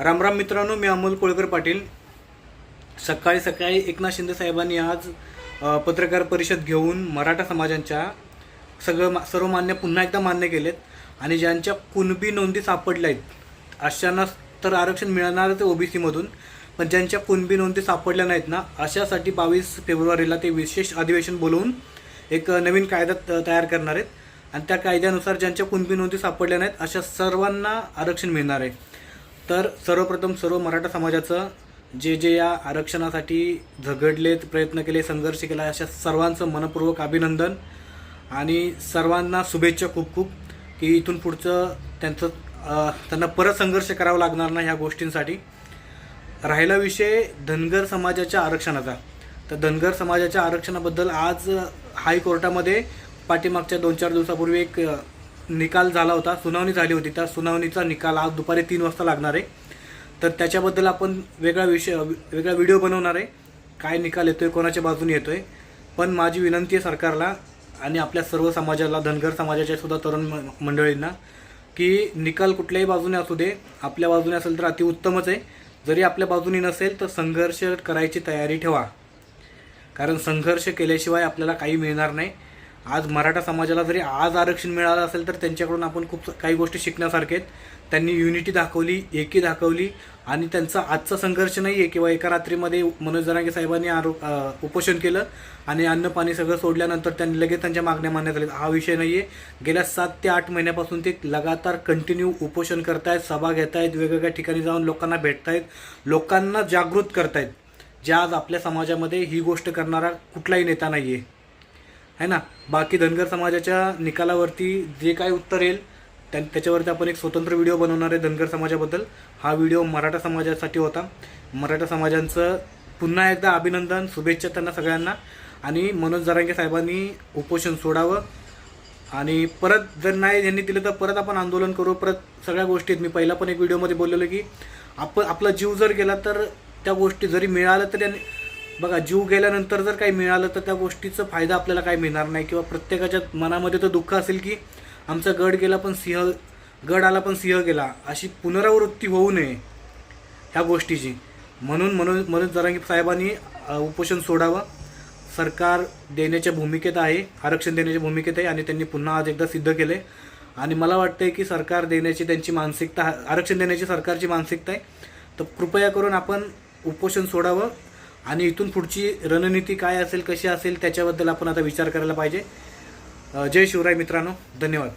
रामराम मित्रांनो मी अमोल कोळकर पाटील. सकाळी सकाळी एकनाथ शिंदे साहेबांनी आज पत्रकार परिषद घेऊन मराठा समाजांच्या सगळं मा- सर्व मान्य पुन्हा एकदा मान्य केलेत आणि ज्यांच्या कुणबी नोंदी सापडल्या आहेत अशांना तर आरक्षण मिळणारच आहे ओबीसीमधून पण ज्यांच्या कुणबी नोंदी सापडल्या नाहीत ना अशासाठी बावीस फेब्रुवारीला ते विशेष अधिवेशन बोलवून एक नवीन कायदा त- तयार करणार आहेत. आणि त्या कायद्यानुसार ज्यांच्या कुणबी नोंदी सापडल्या नाहीत अशा सर्वांना आरक्षण मिळणार आहे. तर सर्वप्रथम सर्व मराठा समाजाचं जे जे या आरक्षणासाठी झगडलेत प्रयत्न केले संघर्ष केला अशा सर्वांचं मनपूर्वक अभिनंदन आणि सर्वांना शुभेच्छा खूप खूप की इथून पुढचं त्यांचं त्यांना परत संघर्ष करावा लागणार नाही ह्या गोष्टींसाठी. राहिला विषय धनगर समाजाच्या आरक्षणाचा. तर धनगर समाजाच्या आरक्षणाबद्दल आज हायकोर्टामध्ये पाठीमागच्या दोन चार दिवसापूर्वी एक निकाल झाला होता सुनावणी झाली होती. त्या सुनावणीचा निकाल आज दुपारी तीन वाजता लागणार आहे. तर त्याच्याबद्दल आपण वेगळा विषय वेगळा व्हिडिओ बनवणार आहे. काय निकाल येतो आहे कोणाच्या बाजूने आहे पण माझी विनंती आहे सरकारला आणि आपल्या सर्व समाजाला धनगर समाजाच्या सुद्धा तरुण म- मंडळींना की निकाल कुठल्याही बाजूने असू दे आपल्या बाजूने असेल तर अतिउत्तमच आहे. जरी आपल्या बाजूने नसेल तर संघर्ष करायची तयारी ठेवा. कारण संघर्ष केल्याशिवाय आपल्याला काही मिळणार नाही. आज मराठा समाजाला जरी आज आरक्षण मिळालं असेल तर त्यांच्याकडून आपण खूप काही गोष्टी शिकण्यासारख्या आहेत. त्यांनी युनिटी दाखवली एकी दाखवली आणि त्यांचा आजचा संघर्ष नाही आहे किंवा एका रात्रीमध्ये मनोज जरांगे साहेबांनी आरो उपोषण केलं आणि अन्न पाणी सगळं सोडल्यानंतर त्यांनी लगेच त्यांच्या मागण्या मान्य झाल्या हा विषय नाही आहे गेल्या सात ते आठ महिन्यापासून ते लगातार कंटिन्यू उपोषण करतायत सभा घेतायत वेगवेगळ्या ठिकाणी जाऊन लोकांना भेटतायत लोकांना जागृत करतायत. ज्या आज आपल्या समाजामध्ये ही गोष्ट करणारा कुठलाही नेता नाही आहे है ना? बाकी धनगर समाजाच्या निकालावरती जे काय उत्तर येईल त्या त्याच्यावरती आपण एक स्वतंत्र व्हिडिओ बनवणार आहे धनगर समाजाबद्दल. हा व्हिडिओ मराठा समाजासाठी होता. मराठा समाजांचं पुन्हा एकदा अभिनंदन शुभेच्छा त्यांना सगळ्यांना. आणि मनोज जरांगे साहेबांनी उपोषण सोडावं. आणि परत जर नाही यांनी दिलं तर परत आपण आंदोलन करू. परत सगळ्या गोष्टीत मी पहिला पण एक व्हिडिओमध्ये बोललेलो की आप आपला जीव जर गेला तर त्या गोष्टी जरी मिळालं तर बघा जीव गेल्यानंतर जर काही मिळालं तर त्या गोष्टीचा फायदा आपल्याला काही मिळणार नाही. किंवा प्रत्येकाच्या मनामध्ये तर दुःख असेल की आमचा गड गेला पण सिंह गड आला पण सिंह गेला. अशी पुनरावृत्ती होऊ नये ह्या गोष्टीची. म्हणून मनोज मनोज जरांगी साहेबांनी उपोषण सोडावं. सरकार देण्याच्या भूमिकेत आहे आरक्षण देण्याच्या भूमिकेत आहे आणि त्यांनी पुन्हा आज एकदा सिद्ध केले आणि मला वाटतंय की सरकार देण्याची त्यांची मानसिकता आरक्षण देण्याची सरकारची मानसिकता आहे. तर कृपया करून आपण उपोषण सोडावं. आणि इथून पुढची रणनीती काय असेल कशी असेल त्याच्याबद्दल आपण आता विचार करायला पाहिजे. जय शिवराय मित्रांनो धन्यवाद.